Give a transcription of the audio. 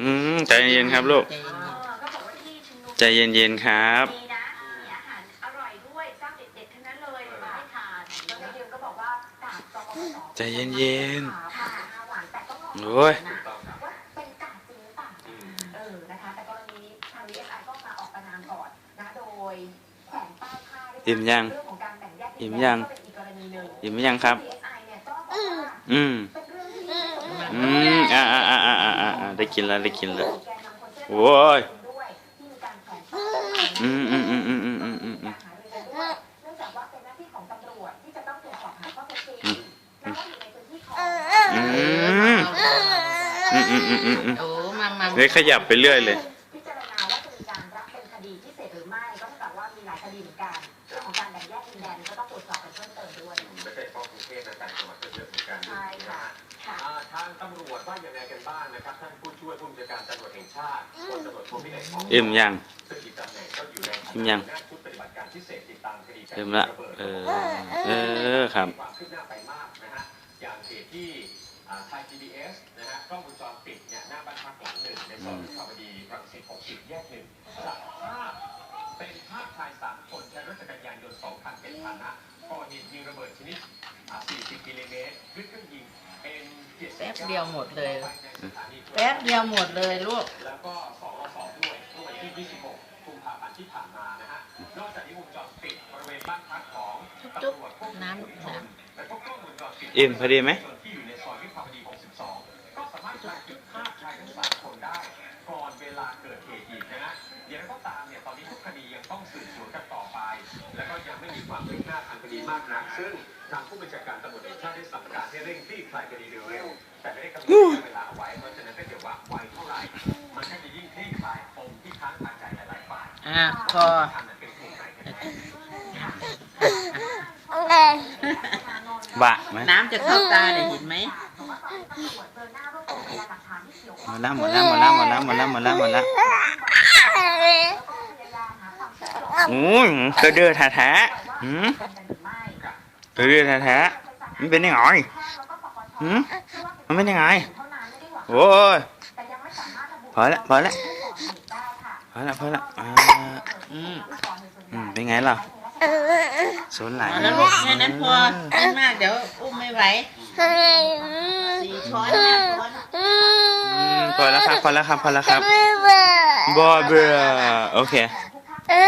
อืมใจเย็นครับลูก ใจเย็นใจเย็นๆครับมีนะมีอาหารอร่อยด้วยเจ้าเด็ดๆทั้งนั้นเลยมาให้ทานแล้วในเดียวก็บอกว่ากาดจอมสใจเย็นค่ะหวานแต่ต้องลองโอ้ย นะว่าเป็นกาดจริงหรือเปล่าเออนะคะแต่กรณีนี้ทาง DSI ก็มาออกประนามก่อนนะโดยแขวนป้ายผ้าด้วยอิ่มยังเรื่องของการแบ่งแยกดินแดนอิ่มยัง ก็เป็นอีกกรณีหนึ่ง อิ่มหรือยังครับ DSI เนี่ยก็บอกว่าอืม เป็นเรื่องที่อืมอ่า อ่าอ่าอ่าอ่าอ่าได้กินแล้วได้กินแล้วแกนนำคนเสื้อโอ้ยด้วยที่มีการแขวนป้ายอืมอืมอืมอืมอืมอืมอืมอืมหารือกันด้วยเนื่องจากว่าเป็นหน้าที่ของตำรวจที่จะต้องตรวจสอบหาข้อเท็จจริงและว่าอยู่ในพื้นที่ของอืมอืมอืมอืมอืมอืมโอ้มามาเลยขยับไปเรื่อยเลย บ้างนะครับท่านผู้ช่วยผู้บัญชาการตำรวจแห่งชาติพลตำรวจโทวินัยทองอิ่มยังซึ่งอีกตำแหน่งก็อยู่ในอิ่มยังหัวหน้าชุดปฏิบัติการพิเศษติดตามคดีการอิ่มละ ระเบิดเออ เออครับ มีความคืบหน้าไปมากนะฮะอย่างเหตุที่อ่าไทย PBS นะฮะกล้องวงจรปิดเนี่ยหน้าบ้านพักหลังหนึ่งในซอยวิภาวดีรังสิต60แยกหนึ่งจับภาพเป็นภาพชายสามคนใช้รถจักรยานยนต์สองคันเป็นพาหนะ ก่อเหตุยิงระเบิดชนิดอ่า40 มิลลิเมตรด้วยเครื่องยิงเป็น79แป๊บเดียวหมดเลย แป๊บเดียวหมดเลยลูก แล้วก็สองสองด้วยเมื่อวันที่ 26 กุมภาพันธ์ที่ผ่านมานะฮะ นอกจากนี้วงจรปิดบริเวณบ้านพักของตำรวจควบคุมน้ำฝุ้งชนและก็กล้องวงจรปิดอิ่มพอดีไหมที่อยู่ในซอยวิภาวดี 62 ก็สามารถบันทึกภาพชายทั้งสามคนได้ ก่อนเวลาเกิดเหตุอีกนะฮะอย่างไรก็ตามเนี่ยตอนนี้ทุกคดียัง ความคืบหน้าทางคดีมากนัก ซึ่งทางผู้บัญชาการตำรวจแห่งชาติได้สั่งการให้เร่งคลี่คลายคดีโดยเร็ว แต่ไม่ได้กำหนดระยะเวลาเอาไว้เพราะฉะนั้นถ้าเกิดว่าไวเท่าไหร่ มันก็จะยิ่งคลี่คลายปมที่ค้างคาใจหลายๆฝ่ายอะพอทำนั้นเป็นกลุ่มไหนกันแน่ บะไหมน้ำจะเข้าตาเนี่ยเห็นไหมหมดแล้วหมดแล้วหมดแล้วหมดแล้วหมดแล้วหมดแล้วหมดแล้วโอ้ยกระเดือแท้ๆ หืมกระเดือแท้ๆมันเป็นยังไงหืมมันเป็นยังไงโอ้ยพอละพอละพอละพอละอ่าอืมอืมเป็นไงล่ะสนหลายเอาแล้วลูกแค่นั้นพอไม่มากเดี๋ยวอุ้มไม่ไหวสี่ช้อนห้าช้อนอืมพอแล้วครับพอแล้วครับพอแล้วครับบอเบื่อโอเคข